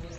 అందరూ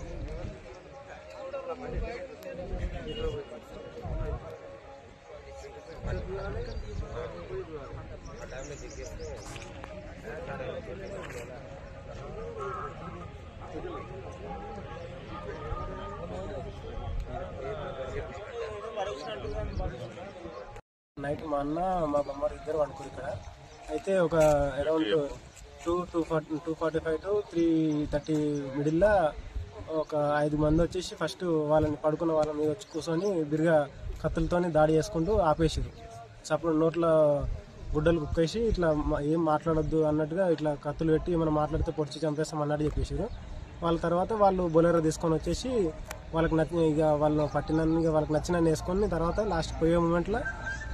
నైట్ మా అన్న మా బొమ్మరు ఇద్దరు అనుకుని ఇక్కడ. అయితే ఒక around two two forty two forty five to three thirty మిడిల్లో ఒక ఐదు మంది వచ్చేసి ఫస్ట్ వాళ్ళని పడుకున్న వాళ్ళ మీద వచ్చి కూర్చొని బిరిగా కత్తులతోని దాడి చేసుకుంటూ ఆపేసారు అప్పుడు నోట్లో గుడ్డలు కుక్కేసి ఇట్లా ఏం మాట్లాడొద్దు అన్నట్టుగా ఇట్లా కత్తులు పెట్టి ఏమైనా మాట్లాడితే పొడిచి చంపేస్తాం అన్నట్టు చెప్పేసారు వాళ్ళ తర్వాత వాళ్ళు బొలెరో తీసుకొని వచ్చేసి వాళ్ళకి నచ్చిన ఇక వాళ్ళు పట్టిన ఇక వాళ్ళకి నచ్చిన వేసుకొని తర్వాత లాస్ట్ పోయే మూమెంట్లో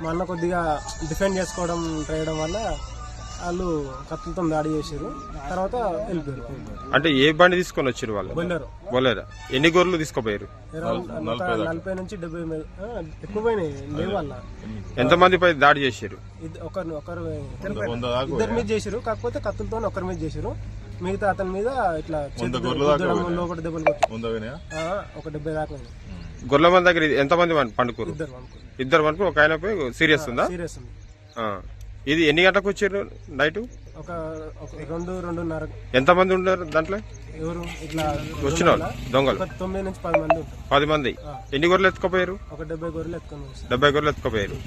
మా అన్న కొద్దిగా డిఫెండ్ చేసుకోవడం చేయడం వల్ల వాళ్ళు కత్తులతో దాడి చేశారు. తర్వాత వెళ్ళిపోయారు. అంటే ఏ బండి తీసుకొని వచ్చారు వాళ్ళు? బొల్లెరో ఎన్ని గొర్రెలు తీసుకుపోయారు? నలభై నుంచి డెబ్బై ఎక్కువ పోయినాయి లేవు వాళ్ళ. ఎంతమంది పై దాడి చేశారు? ఒకరు ఒకరు ఇద్దరి మీద చేశారు. కాకపోతే కత్తులతో ఒకరి మీద చేశారు. మిగతా అతని మీద ఇట్లా దెబ్బలు ఆ, ఒక డెబ్బై దాకా. గొర్రెల మంది దగ్గర ఎంతమంది పండుకోరు ఇద్దరు వరకు ఒక ఆయన పోయి సీరియస్ ఉందా? సీరియస్ ఉంది. ఆ. ఇది ఎన్ని గంటలకు వచ్చారు నైట్? ఒక రెండు రెండున్నర. ఎంతమంది ఉన్నారు దాంట్లో? ఎవరు? ఇట్లా వచ్చిన వాళ్ళు దొంగలు? తొమ్మిది నుంచి పది మంది పది మంది. ఎన్ని గొర్రెలు ఎత్తుకుపోయారు? ఒక డెబ్బై గొర్రెలు ఎత్తుకొని డెబ్బై గొర్రెలు ఎత్తుకుపోయారు.